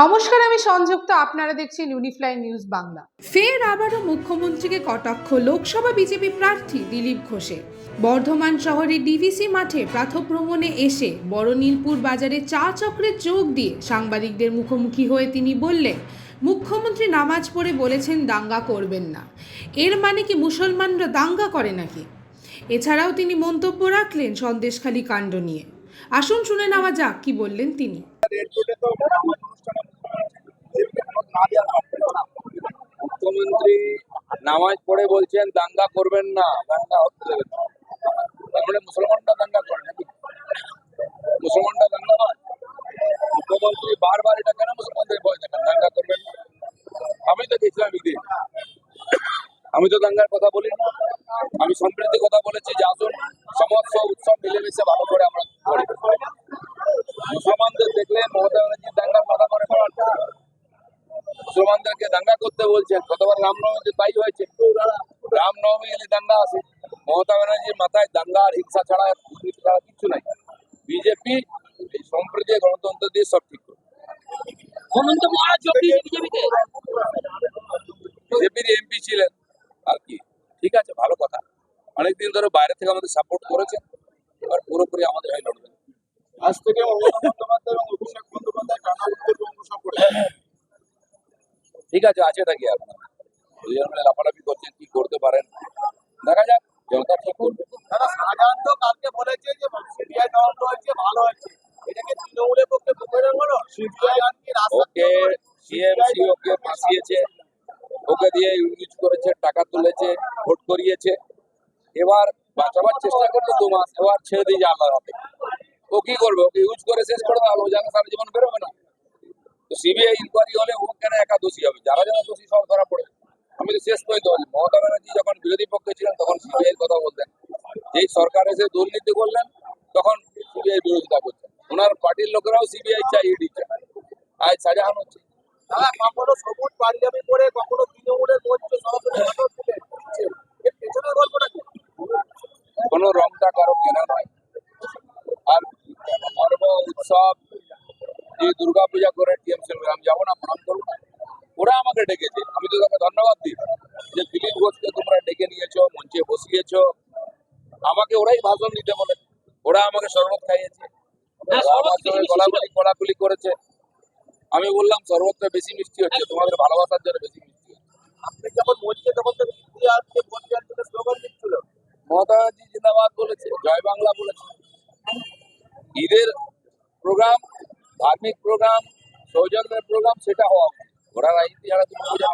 নমস্কার, আমি সংযুক্ত, আপনারা দেখছেন ইউনিফ্লাই নিউজ বাংলা। ফের আবারও মুখ্যমন্ত্রীকে কটাক্ষ লোকসভা বিজেপি প্রার্থী দিলীপ ঘোষে বর্ধমান শহরে ডিভিসি মাঠে প্রাতভ্রমণে এসে বড়নীলপুর বাজারে চা চক্রে যোগ দিয়ে সাংবাদিকদের মুখোমুখি হয়ে তিনি বললেন, মুখ্যমন্ত্রী নামাজ পড়ে বলেছেন দাঙ্গা করবেন না। এর মানে কি মুসলমানরা দাঙ্গা করে নাকি? এছাড়াও তিনি মন্তব্য রাখলেন সন্দেশখালী কাণ্ড নিয়ে। আসুন শুনে নেওয়া যাক কি বললেন তিনি। মুখ্যমন্ত্রী নামাজ পড়ে বলছেন, দাঙ্গা করবেন না, দাঙ্গা হতে দেবেন না। তার মানে মুসলমানরা দাঙ্গা করে নাকি? মুসলমানরা দাঙ্গা হয় মুখ্যমন্ত্রী বারবার এটা কেন মুসলমানদের ভয় দেখান? দাঙ্গা করবেন না। আমি তো গেছিলাম ঈদে আমি তো দাঙ্গার কথা বলি না আমি সম্প্রীতির কথা বলেছি যে আসুন, সমস্ত উৎসব মিলেমিশে ভালো করে আমরা করি। মুসলমানদের দেখলে মমতা ব্যানার্জি দাঙ্গার কথা করে মুসলমানদেরকে দাঙ্গা করতে বলছেন। গতবার রামনবমীতে তাই হয়েছে। রামনবমী এলে দাঙ্গা আছে মমতা ব্যানার্জির মাথায় দাঙ্গা আর হিংসা ছাড়া দুর্নীতি ছাড়া কিছু নাই। বিজেপি এই সম্প্রীতি গণতন্ত্র দিয়ে সব ঠিক বিজেপির এমপি ছিলেন আর কি। ঠিক আছে ভালো কথা। অনেকদিন ধরে বাইরে থেকে আমাদের সাপোর্ট করেছেন। এবার পুরোপুরি আমাদের হয়ে লড়বেন আজ থেকে মমতা বন্দ্যোপাধ্যায় এবং অভিষেক বন্দ্যোপাধ্যায় টানা উত্তরবঙ্গ সফরে। ঠিক আছে আছে নাকি আপনার দুজন মিলে লাফালাফি করছেন কি করতে পারেন? দেখা যাক জনতা ঠিক করবে। দাদা শাহজাহান তো কালকে বলেছে যে সিবিআই তদন্ত হয়েছে ভালো হয়েছে। এটাকে তৃণমূলের পক্ষে বুঝে বলো সিবিআই ওকে সিএমসি ওকে ফাঁসিয়েছে। ওকে দিয়ে ইউজ করেছে টাকা তুলেছে ভোট করিয়েছে। এবার বাঁচাবার চেষ্টা করল দু মাস এবার ছেড়ে দিয়ে আল্লাহ হাতে। ও কি করবে? ওকে ইউজ করে শেষ করে দেওয়া ও যেন সারা জীবন বেরোবে না। তো সিবিআই ইনকোয়ারি হলে ও কেন একা দোষী হবে? যারা যারা দোষী সব ধরা পড়ে। আমি তো শেষ পর্যন্ত বলি মমতা ব্যানার্জি যখন বিরোধী পক্ষে ছিলেন তখন সিবিআই কথা বলতেন। যেই সরকার এসে দুর্নীতি করলেন তখন সিবিআই বিরোধিতা করছেন। ওনার পার্টির লোকেরাও সিবিআই চাই ইডি চাই। আজ শাহজাহান হচ্ছে। দাদা কখনো সবুজ পাঞ্জাবি পরে কখনো তৃণমূলের মঞ্চে সরাসরি গল্পটা কোনো রংটা কারও কেনা নয়। আর পর্ব উৎসব যে দুর্গা পূজা করে টিএমসি আমি যাব না প্রণাম করব না। ওরা আমাকে ডেকেছে। আমি তো তাকে ধন্যবাদ দিই। যে দিলীপ ঘোষকে তোমরা ডেকে নিয়েছো মঞ্চে বসিয়েছো। আমাকে ওরাই ভাষণ দিতে বলে। ওরা আমাকে শরবত খাইয়েছে। হ্যাঁ, বেশি গলাগুলি করেছে। আমি বললাম শরবতটা বেশি মিষ্টি হচ্ছে তোমাদের ভালোবাসার জন্য বেশি মিষ্টি হচ্ছে। আপনি যখন মঞ্চে তখন তো ইন্ডিয়া আজকে বলতে আসলে স্লোগান দিচ্ছিল মমতা ব্যানার্জি জিন্দাবাদ বলেছে জয় বাংলা বলেছে ঈদের প্রোগ্রাম ধার্মিক প্রোগ্রাম সৌজন্যের প্রোগ্রাম সেটা হওয়া। ওরা রাজনীতি ছাড়া তুমি বোঝা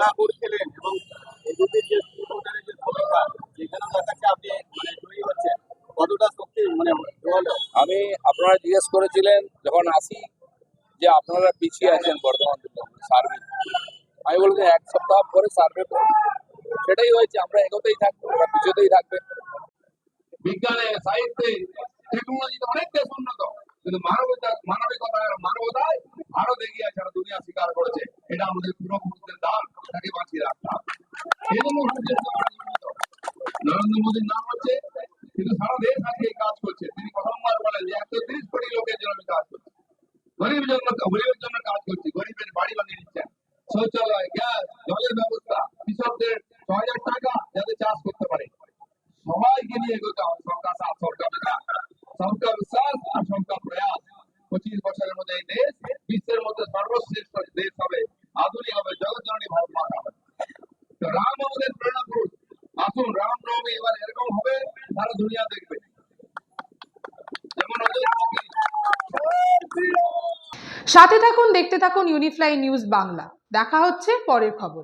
না খেলেন এবং যে যে ভূমিকা যেখানে দেখাচ্ছে আপনি মানে জয়ী হচ্ছেন। কতটা শক্তি মানে আমি আপনারা জিজ্ঞেস করেছিলেন যখন আসি যে আপনারা পিছিয়ে আছেন বর্তমান সার্ভে। আমি বলছি এক সপ্তাহ পরে সার্ভে করব। সেটাই হয়েছে আমরা এগোতেই থাকব ওরা পিছতেই থাকবে। বিজ্ঞানে সাহিত্যে টেকনোলজিতে অনেক দেশ উন্নত। কিন্তু মানবতা মানবিকতা মানবতায় ভারত এগিয়ে আছে দুনিয়া স্বীকার করেছে। এটা আমাদের পূর্বপুরুষদের দান, এটাকে বাঁচিয়ে রাখতে। নরেন্দ্র মোদীর নাম হচ্ছে, কিন্তু সারা দেশ আজকে এই কাজ করছে। তিনি প্রথমবার বলেন যে একশো তিরিশ কোটি লোকের জন্য আমি কাজ করছি। গরিবের জন্য গরিবের জন্য কাজ করছি। গরিবের বাড়ি বানিয়ে দিচ্ছেন। শৌচালয়, গ্যাস, জলের ব্যবস্থা সাথে থাকুন দেখতে থাকুন ইউনিফ্লাই নিউজ বাংলা দেখা হচ্ছে পরের খবর।